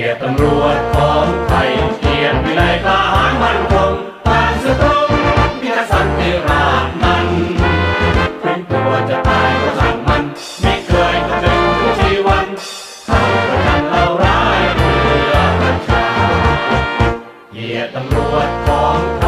กียรติตำรวจของไทยเกียรติวิไลล้าหาญมันคงปานสุตรงมีกษัตริย์ที่ราชมันถึงตัวจะตายก็ช่างมันไม่เคยคำป็นถึงชีวันทั้งประกันเราร้ายเพื่อประชาเกียรติตำรวจของไทย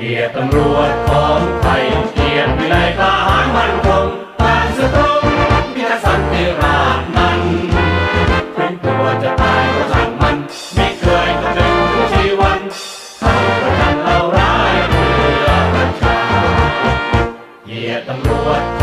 เกียรติตำรวจของไทยเกียรติวิไลทหารมันคงทางสตรงมีทักษะที่ราบนั้นถึนตัวจะตายก็ช่างมัน ไม่เคยคำนึงถึงชีวันเขาประทันเราร้ายเพื่อประชาเกียรติตำรวจ